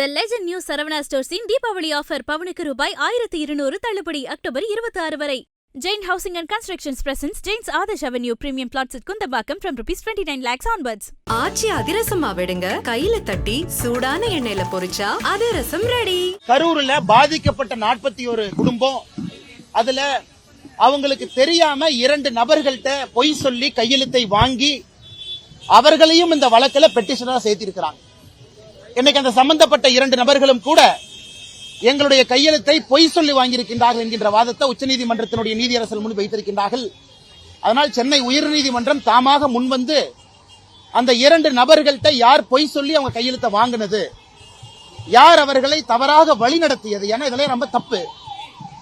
த legend new Saravana ஸ்டோர்ஸின் Deepavali offer பவனுக்கு ரூபாய் ஆயிரத்தி இருநூறு தள்ளுபடி அக்டோபர் இருபத்தி ஆறு வரை. Jain housing and constructions presents Jains Adarsh avenue premium flats at Kunthambakkam from rupees 29 nine lakhs onwards. Aachi அதிரசமா விடுங்க. கையில தட்டி சூடான எண்ணெயில பொரிச்சா அதிரசம் ரெடி கரூர்ல பாதிக்கப்பட்ட நாற்பத்தி ஒரு குடும்பம். அதுல அவங்களுக்கு தெரியாம இரண்டு நபர்கள்ட்ட பொய் சொல்லி கையெழுத்தை வாங்கி அவர்களையும் இந்த வழக்குல பெட்டிஷனரா சேர்த்திருக்கிறாங்க. இன்னைக்கு அந்த சம்பந்தப்பட்ட இரண்டு நபர்களும் கூட எங்களுடைய கையெழுத்தை பொய் சொல்லி வாங்கியிருக்கின்றார்கள் என்கின்ற வாதத்தை உச்சநீதிமன்றத்தினுடைய நீதியரசர் முன் வைத்திருக்கின்றார்கள். அதனால் சென்னை உயர்நீதிமன்றம் தாமாக முன்வந்து அந்த இரண்டு நபர்கள்ட்ட யார் பொய் சொல்லி அவங்க கையெழுத்தை வாங்கினது யார் அவர்களை தவறாக வழி நடத்தியது ஏன்னா இதெல்லாம் ரொம்ப தப்பு.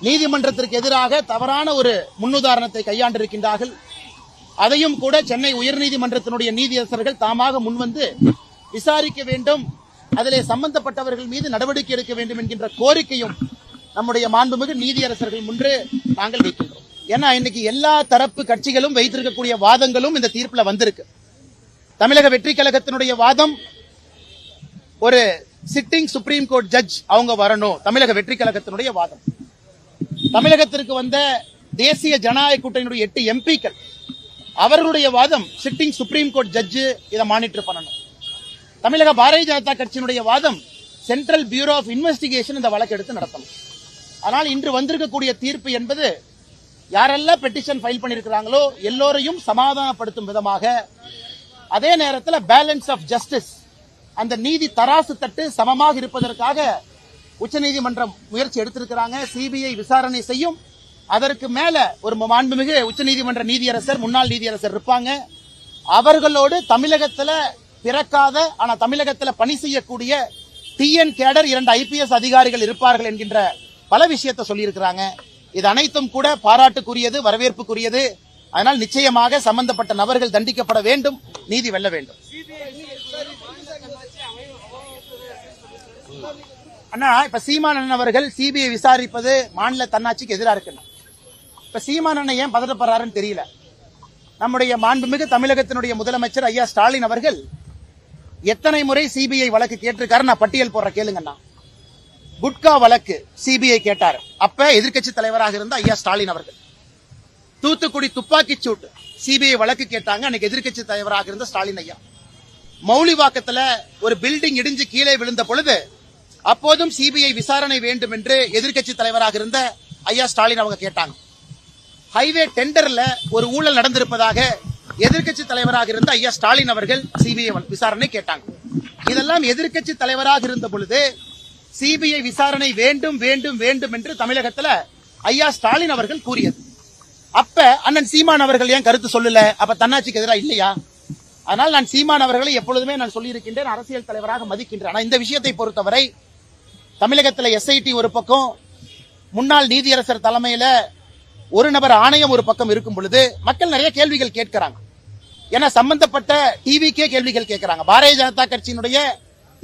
நீதிமன்றத்திற்கு எதிராக தவறான ஒரு முன்னுதாரணத்தை கையாண்டிருக்கின்றார்கள். அதையும் கூட சென்னை உயர்நீதிமன்றத்தினுடைய நீதியரசர்கள் தாமாக முன்வந்து விசாரிக்க வேண்டும் அதிலே சம்பந்தப்பட்டவர்கள் மீது நடவடிக்கை எடுக்க வேண்டும் என்கின்ற கோரிக்கையும் நம்முடைய மாண்புமிகு நீதியரசர்கள் முன்று நாங்கள் வைக்கின்றோம். ஏன்னா இன்னைக்கு எல்லா தரப்பு கட்சிகளும் வைத்திருக்கக்கூடிய வாதங்களும் இந்த தீர்ப்புல வந்திருக்கு. தமிழக வெற்றி கழகத்தினுடைய வாதம் ஒரு சிட்டிங் சுப்ரீம் கோர்ட் ஜட்ஜ் அவங்க வரணும் தமிழக வெற்றி கழகத்தினுடைய வாதம். தமிழகத்திற்கு வந்த தேசிய ஜனநாயக கூட்டணியுடைய எட்டு எம்பிக்கள் அவர்களுடைய வாதம் சிட்டிங் சுப்ரீம் கோர்ட் ஜட்ஜு இதை மானிட்டர் பண்ணணும். தமிழக பாரதிய ஜனதா கட்சியினுடைய வாதம் சென்ட்ரல் பியூரோ ஆஃப் இன்வெஸ்டிகேஷன் இந்த வழக்கு எடுத்து நடத்தணும். ஆனால் இன்று வந்திருக்கக்கூடிய தீர்ப்பு என்பது யாரெல்லாம் பெட்டிஷன் ஃபைல் பண்ணியிருக்கிறாங்களோ எல்லோரையும் சமாதானப்படுத்தும் விதமாக அதே நேரத்தில் பேலன்ஸ் ஆஃப் ஜஸ்டிஸ் அந்த நீதி தராசு தட்டு சமமாக இருப்பதற்காக உச்சநீதிமன்றம் முயற்சி எடுத்திருக்கிறாங்க. சிபிஐ விசாரணை செய்யும். அதற்கு மேல ஒரு மாண்புமிகு உச்சநீதிமன்ற நீதியரசர் முன்னாள் நீதியரசர் இருப்பாங்க. அவர்களோடு தமிழகத்தில் பிறக்காத ஆனா தமிழகத்துல பணி செய்யக்கூடிய டிஎன் கேடர் இரண்டு ஐபிஎஸ் அதிகாரிகள் இருப்பார்கள் என்கின்ற பல விஷயத்தை சொல்லியிருக்கிறாங்க. இது அனைத்தும் கூட பாராட்டுக்குரியது வரவேற்புக்குரியது. அதனால் நிச்சயமாக சம்பந்தப்பட்ட நபர்கள் தண்டிக்கப்பட வேண்டும் நீதி வெல்ல வேண்டும். அண்ணா இப்ப சீமானன் அவர்கள் சிபிஐ விசாரிப்பது மாநில தன்னாட்சிக்கு எதிராக இருக்குண்ணா. இப்ப சீமானன் ஏன் பதட்டப்படுறாருன்னு தெரியல. நம்முடைய மாண்புமிகு தமிழகத்தினுடைய முதலமைச்சர் ஐயா ஸ்டாலின் அவர்கள் எத்தனை முறை சிபிஐ வழக்கு கேட்டிருக்காரு? நான் பட்டியல் போடுற கேளுங்கண்ணா. குட்கா வழக்கு சிபிஐ கேட்டார். அப்ப எதிர்க்கட்சி தலைவராக இருந்த ஐயா ஸ்டாலின் அவர்கள். தூத்துக்குடி துப்பாக்கி சூட்டு சிபிஐ வழக்கு கேட்டாங்க. அன்னைக்கு எதிர்க்கட்சி தலைவராக இருந்த ஸ்டாலின் ஐயா. மௌலிவாக்கத்துல ஒரு பில்டிங் இடிஞ்சு கீழே விழுந்த பொழுது அப்போதும் சிபிஐ விசாரணை வேண்டும் என்று எதிர்கட்சி தலைவராக இருந்த ஐயா ஸ்டாலின் அவங்க கேட்டாங்க. ஹைவே டெண்டர்ல ஒரு ஊழல் நடந்திருப்பதாக எதிர்க்கட்சி தலைவராக இருந்த ஐயா ஸ்டாலின் அவர்கள் சிபிஐ விசாரணை கேட்டாங்க. இதெல்லாம் எதிர்க்கட்சி தலைவராக இருந்த பொழுது சிபிஐ விசாரணை வேண்டும் வேண்டும் வேண்டும் என்று தமிழகத்துல ஐயா ஸ்டாலின் அவர்கள் கூறியது. அப்ப அண்ணன் சீமான் அவர்கள் ஏன் கருத்து சொல்லல? அப்ப தன்னாட்சிக்கு எதிராக இல்லையா? அதனால் நான் சீமான் அவர்களை எப்பொழுதுமே நான் சொல்லியிருக்கின்றேன் அரசியல் தலைவராக மதிக்கின்றேன். ஆனா இந்த விஷயத்தை பொறுத்தவரை தமிழகத்துல எஸ்ஐடி ஒரு பக்கம் முன்னாள் நீதியரசர் தலைமையில ஒரு நபர் ஆணையம் ஒரு பக்கம் இருக்கும் பொழுது மக்கள் நிறைய கேள்விகள் கேட்கிறாங்க. என சம்பந்தப்பட்ட டிவிக்கே கேள்விகள் கேட்கிறாங்க. பாரதிய ஜனதா கட்சியினுடைய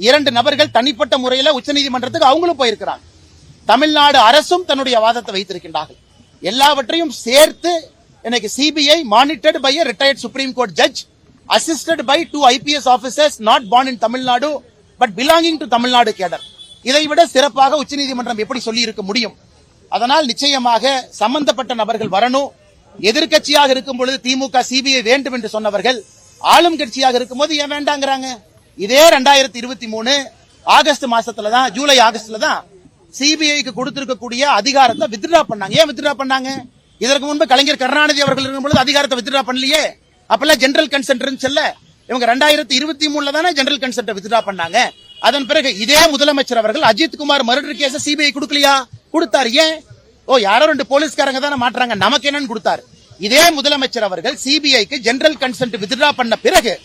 இரண்டு நபர்கள் தனிப்பட்ட முறையில உச்சநீதிமன்றத்துக்கு அவங்களும் போயிருக்கிறாங்க. தமிழ்நாடு அரசும் தன்னுடைய வாதத்தை வைத்திருக்கின்றார்கள். எல்லாவற்றையும் சேர்த்து எனக்கு CBI monitored by retired supreme court judge assisted by two IPS officers not born in Tamil Nadu but belonging to Tamil Nadu cadre இதை விட சிறப்பாக உச்சநீதிமன்றம் எப்படி சொல்லி இருக்க முடியும்? அதனால் நிச்சயமாக சம்பந்தப்பட்ட நபர்கள் வரணும். எதிர்கட்சியாக இருக்கும் பொழுது திமுக சிபிஐ வேண்டும் என்று சொன்னவர்கள் ஆளும் கட்சியாக இருக்கும்போது ஏன் வேண்டாங்கிறாங்க? இதே ரெண்டாயிரத்தி இருபத்தி மூணு ஆகஸ்ட் மாசத்துல தான் ஜூலை ஆகஸ்ட்ல தான் சிபிஐக்கு கொடுத்திருக்கக்கூடிய அதிகாரத்தை வித்ட்ரா பண்ணாங்க. ஏன் வித்ட்ரா பண்ணாங்க? இதற்கு முன்பு கலைஞர் கருணாநிதி அவர்கள் இருக்கும் பொழுது அதிகாரத்தை வித்ட்ரா பண்ணலையே. அப்பெல்லாம் ஜெனரல் கன்சென்ட் இருந்துச்சுல்ல இவங்க ரெண்டாயிரத்தி இருபத்தி மூணுல தானே ஜெனரல் கன்சென்ட் வித்ட்ரா பண்ணாங்க. அதன் பிறகு இதே முதலமைச்சர் அவர்கள் Ajith Kumar murder case CBI கொடுக்கலையா? கொடுத்தாரு. ஏன்? ஓ யாரோ ரெண்டு போலீஸ்காரங்க தானே மாட்டுறாங்க. நமக்கு என்னன்னு கொடுத்தாரு. இதே முதலமைச்சர் அவர்கள் சிபிஐக்கு ஜெனரல் கன்சென்ட் வித்ட்ரா பண்ண பிறகு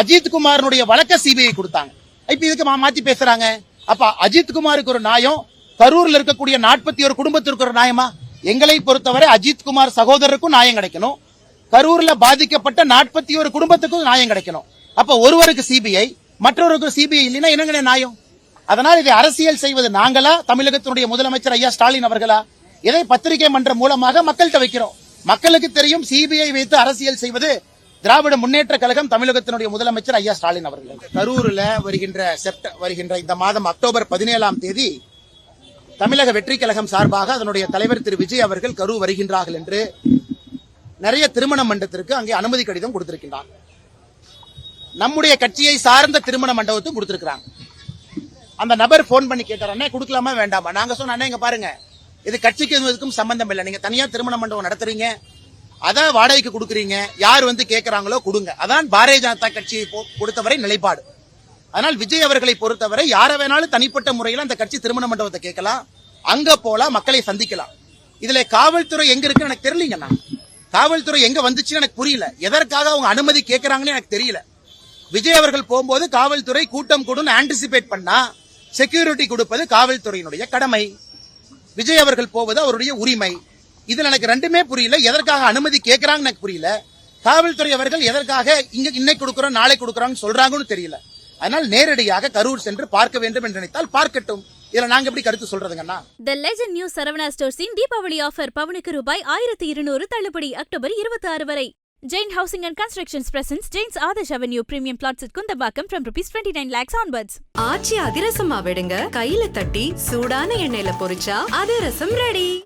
அஜித் குமாரனுடைய வழக்க சிபிஐ கொடுத்தாங்க. இப்ப இதுக்கு மாத்தி பேசுறாங்க. அப்ப அஜித் குமாருக்கு ஒரு நியாயம் கரூர்ல இருக்கக்கூடிய நாற்பத்தி ஒரு குடும்பத்திற்கு ஒரு நியாயமா? எங்களை பொறுத்தவரை அஜித் குமார் சகோதரருக்கும் நியாயம் கிடைக்கணும். கரூர்ல பாதிக்கப்பட்ட நாற்பத்தி ஒரு குடும்பத்துக்கும் நியாயம் கிடைக்கணும். அப்ப ஒருவருக்கு சிபிஐ மற்றொருக்கு சிபிஐ இல்லைன்னா என்னங்க நியாயம்? அதனால் இதை அரசியல் செய்வது நாங்களா? தமிழகத்தினுடைய முதலமைச்சர் ஐயா ஸ்டாலின் அவர்களா? இதை பத்திரிகை மன்றம் மூலமாக மக்கள்கிட்ட வைக்கிறோம். மக்களுக்கு தெரியும் சிபிஐ வைத்து அரசியல் செய்வது திராவிட முன்னேற்ற கழகம் தமிழகத்தினுடைய முதலமைச்சர் ஐயா ஸ்டாலின் அவர்கள். கரூர்ல வருகின்ற செப்ட வருகின்ற இந்த மாதம் அக்டோபர் பதினேழாம் தேதி தமிழக வெற்றி கழகம் சார்பாக அதனுடைய தலைவர் திரு விஜய் அவர்கள் கரூர் வருகின்றார்கள் என்று நிறைய திருமண மண்டபத்திற்கு அங்கே அனுமதி கடிதம் கொடுத்திருக்கின்றார். நம்முடைய கட்சியை சார்ந்த திருமண மண்டபத்தும் கொடுத்திருக்கிறாங்க. அந்த நபர் போன் பண்ணி கேட்டார் அண்ணே கொடுக்கலாமா வேண்டாமா? நாங்க சொன்ன அண்ணே இங்க பாருங்க. இது கட்சிக்கு இதுக்கும் சம்பந்தம் இல்லை. நீங்க தனியா திருமண மண்டபம் நடத்துறீங்க. அதான் வாடகைக்கு கொடுக்குறீங்க. யார் வந்து கேட்கறாங்களோ கொடுங்க. அதான் பாரதிய ஜனதா கட்சியை கொடுத்தவரை பொறுத்தவரை நிலைப்பாடு. அதனால் விஜய் அவர்களை பொறுத்தவரை யாரை வேணாலும் தனிப்பட்ட முறையில் அந்த கட்சி திருமண மண்டபத்தை கேட்கலாம். அங்க போலாம் மக்களை சந்திக்கலாம். இதுல காவல்துறை எங்க இருக்குன்னு எனக்கு தெரியலீங்கண்ணா காவல்துறை எங்க வந்துச்சுன்னு எனக்கு புரியல. எதற்காக அவங்க அனுமதி கேட்கறாங்கன்னு எனக்கு தெரியல. விஜய் அவர்கள் போகும்போது காவல்துறை கூட்டம் கூடும் ஆன்டிசிபேட் பண்ணா செக்யூரிட்டி கொடுப்பது காவல்துறையினுடைய கடமை. விஜய் அவர்கள் போவது அவருடைய உரிமை. இதுல எனக்கு ரெண்டுமே புரியல. எதற்காக அனுமதி கேட்கிறாங்கன்னு எனக்கு புரியல. காவல்துறை அவர்கள் எதற்காக இங்க இன்னைக்கு கொடுக்குறோம் நாளை கொடுக்குறான்னு சொல்றாங்கன்னு தெரியல. அதனால் நேரடியாக கரூர் சென்று பார்க்க வேண்டும் என்று நினைத்தால் பார்க்கட்டும். இதுல நாங்க எப்படி கருத்து சொல்றதுங்கண்ணா? த லெஜண்ட் நியூ சரவணா ஸ்டோர்ஸின் தீபாவளி ஆஃபர் பவனுக்கு ரூபாய் ஆயிரத்தி இருநூறு தள்ளுபடி அக்டோபர் இருபத்தி ஆறு வரை. Jain housing and constructions presents Jains Adarsh avenue premium flats at Kunthabakkam from rupees 29 nine lakhs onwards. Aachi அதிரசமா விடுங்க. கையில தட்டி சூடான எண்ணெயில பொரிச்சா அதிரசம் ரெடி